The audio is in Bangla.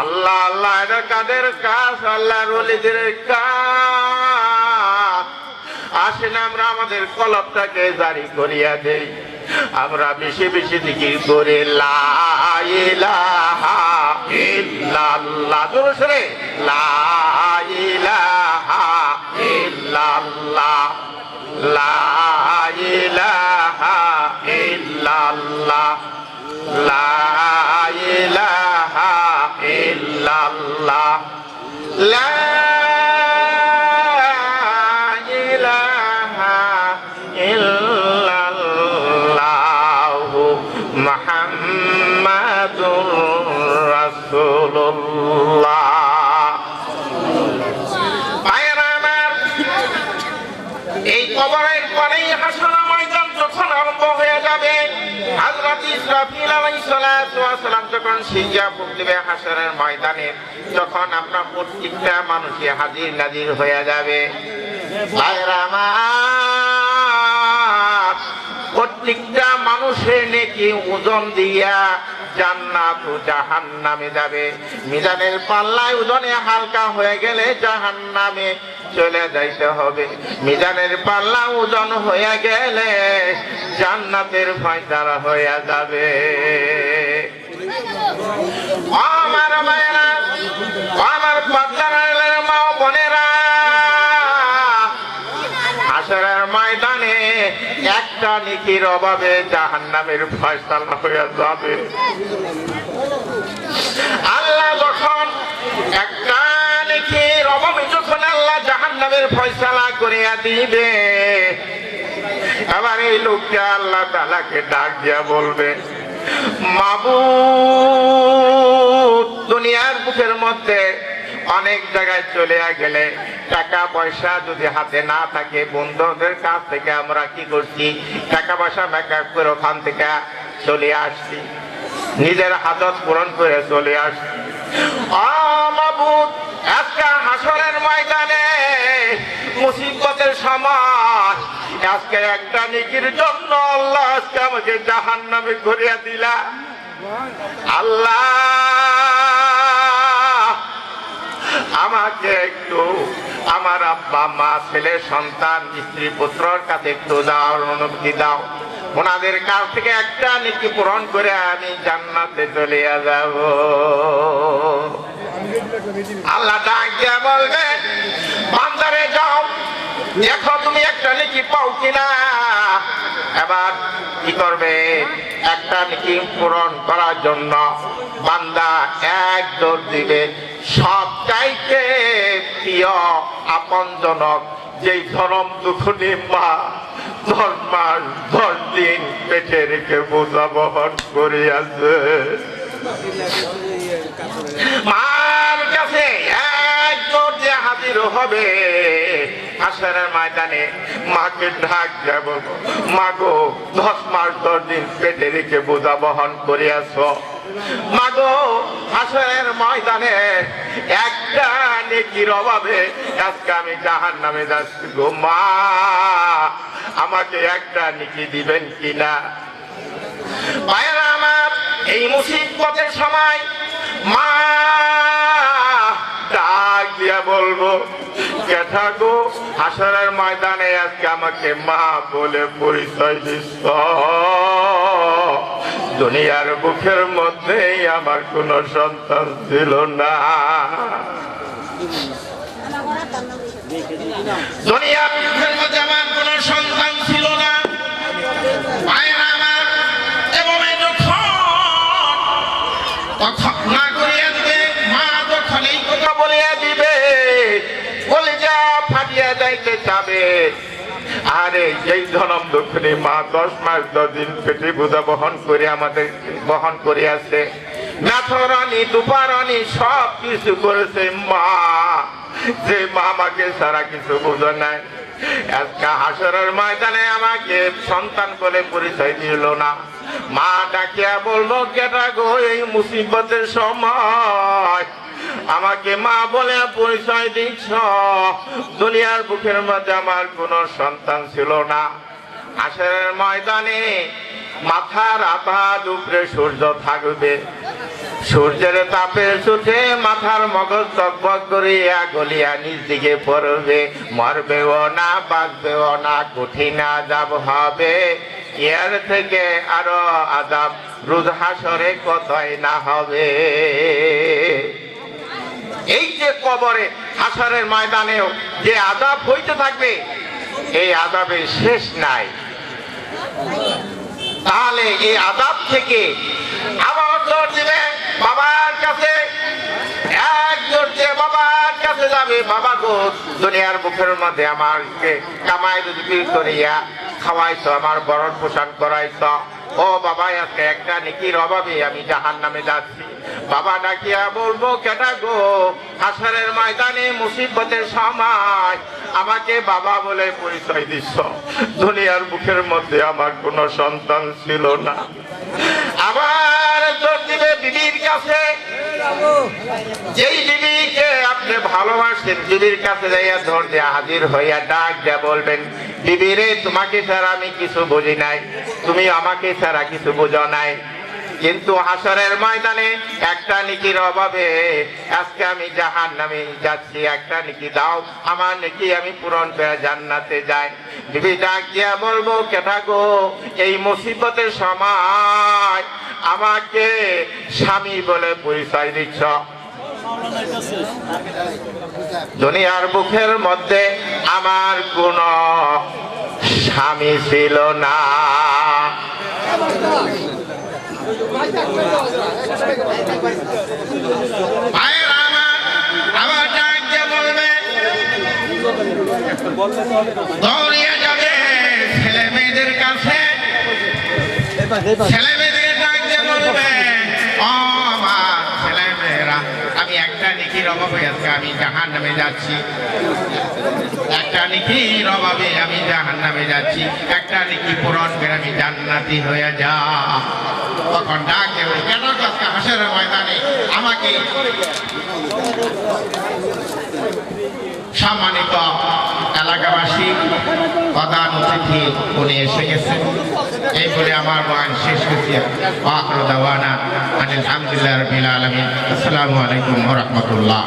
আল্লাহ আল্লাহ, এটা কাদের কাজ? আল্লাহর রলিদের কাজ। আসেন আমরা আমাদের কলপটাকে জারি করিয়া দেই। আমরা বেশি বেশি দিকে করে, লা ইলাহা মুহাম্মাদুর রাসূলুল্লাহ। আমার, এই কবরের পরেই হাসনা ময়দান যখন আরম্ভ হয়ে যাবে হযরত ইসরাফিল আলাইহিস সালাতু ওয়াস সালাম যখন সিজা ফুক দিবে হাসরের ময়দানে তখন আমরা প্রত্যেকটা মানুষই হাজির নাজির হয়ে যাবে। ভাইরা প্রত্যেকটা মানুষের নেকি ওজন দিয়া জান্নাত ও জাহান্নামে যাবে। মিজানের পাল্লায় ওজনে হালকা হয়ে গেলে জাহান্নামে চলে যাইতে হবে। মিজানের পাল্লা ওজন হয়ে গেলে জান্নাতের ফয়সালা হয়ে যাবে। আমার মায়েরা আমার পাদ্দারের একটা নিকির অভাবে জাহান্নামের ফয়সালা হয়ে যাবে। আল্লাহ যখন একটা নিকির অভাবে যখন আল্লাহ জাহান্নামের ফয়সালা করিয়া দিবে, আবার এই লোককে আল্লাহ তালাকে ডাক দিয়া বলবে মাবু দুনিয়ার বুকের মধ্যে অনেক জায়গায় চলে গেলে টাকা পয়সা যদি হাতে না থাকে, বন্ধুদের কাছ থেকে আমরা কি করছি? টাকা পয়সা মেকআপ করে ওখান থেকে চলে আসছি। নিজের হাজত পূরণ করে চলে আসছি। ময়দানে মুসিবতের সময়। আজকে একটা নিকির জন্য দিলা। আল্লাহ! আমাকে একটু আমার আব্বা, মা, ছেলে, সন্তান, স্ত্রী, পুত্রর কাছে একটু দাও অনুমতি দাও। ওনাদের কাছ থেকে একটা নীতি পূরণ করে আমি জান্নাতে চলে যাব। আল্লাহ ডাক দিয়া বলবে বান্দারে যাও দেখো তুমি একটা নীতি পাও কিনা? এবার কি করবে? একটা নীতি পূরণ করার জন্য বান্দা এক দৌড় দিবে। সব চাইতে প্রিয়, আপনজনক, যেই ধরম দুখনি মা দশ মাস দশ দিন পেটে রেখে বোঝা বহন করিয়াছে। মার কাছে এক দৌড় দিয়ে হাজির হবে। হাসরের ময়দানে মাকে ঢাক যাব মাগো, দশ মাস দশ দিন পেটে রেখে বোঝা বহন করিয়াছ। মাগো ময়দানে একটা অভাবে আমি গো মা। আমাকে একটা নেকি দিবেন কিনা? ভাইয়েরা আমার, এই মুসিবতের সময় মা ডাক দিয়া বলব হাসরের ময়দানে আজকে আমাকে মা বলে পরিচয় দিস। দুনিয়ার বুকের মধ্যেই আমার কোন সন্তান ছিল না। দুনিয়ার আরে যেই ধরম দক্ষিণী মা দশ মাস দশ দিন পেটে বোঝা বহন করে আমাদের বহন করে আছে নাথরানি, দুপারানি সব কিছু করেছে মা। যে মা আমাকে সারা কিছু বোঝা নাই। আজকে হাসরের ময়দানে আমাকে সন্তান বলে পরিচয় দিল না। মা ডাকিয়া বলব কেটা গো, এই মুসিবতের সময়? আমাকে মা বলে পরিচয় দিচ্ছ দুনিয়ার বুকের মধ্যে আমার কোনো সন্তান ছিল না। হাসরের ময়দানে মাথার আপাত উপরে সূর্য থাকবে। সূর্যের তাপে ছুটে মাথার মগজ চকবক করিয়া গলিয়া নিজ দিকে পড়বে। মরবেও না, বাঁচবেও না, কঠিন আজাব হবে। এর থেকে আরও আজাব রুদ হাসরে কতই না হবে। এই যে কবরে হাসরের ময়দানেও যে আজাব হইতে থাকবে, এই আজাবের শেষ নাই। তাহলে এই আজাব থেকে আবার জোর দিবে বাবার কাছে। এক জোর দিয়ে বাবার কাছে যাবে, বাবা গো, দুনিয়ার মুখের মধ্যে আমাকে কামাই রুজি করিয়া খাওয়াইছ, আমার বরণ পোষণ করাইছ। ও বাবা, আজকে একটা নেকির অভাবে আমি জাহান নামে যাচ্ছি। বাবা ডাকিয়া বলব কেটা গো? হাসরের ময়দানে মুসিবতের সময় আমাকে বাবা বলে পরিচয় দিচ্ছ। দুনিয়ার মুখের মধ্যে আমার কোনো সন্তান ছিল না। আবার জোর দিবে বিবির কাছে। যেই বিবিকে আপনি ভালোবাসেন, বিবির কাছে যাইয়া ধর দিয়ে হাজির হইয়া ডাক দিয়া বলবেন, বিবি রে, তোমাকে ছাড়া আমি কিছু বুঝি নাই। তুমি আমাকে ছাড়া কিছু বুঝো নাই। কিন্তু হাসরের ময়দানে একটা নিকির অভাবে আজকে আমি জাহান নামে যাচ্ছি। একটা নিকি দাও, আমার নিকি আমি পূরণ করে জান্নাতে যাই। বিবি ডাক দিয়া বলব কেটা গো এই মুসিবতের সময় আমাকে স্বামী বলে পরিচয় দিচ্ছ। দুনিয়ার বুকের মধ্যে আমার কোন স্বামী ছিল না। ছেলে মেয়েদের কাছে। ছেলে আমি জাহান নামে যাচ্ছি। একটা নিকির অভাবে আমি জাহান নামে যাচ্ছি, একটা নিকি পূরণ করে আমি জান্নাতি হয়ে যা। তখন ডাক কেন হাসের ময়দানে আমাকে সম্মানিত এলাকাবাসী প্রধান অতিথি উনি এসে গেছেন এই বলে আমার বয়ান শেষ দাওয়ানা আলহামদুলিল্লাহ আসসালামু আলাইকুম রহমতুল্লাহ।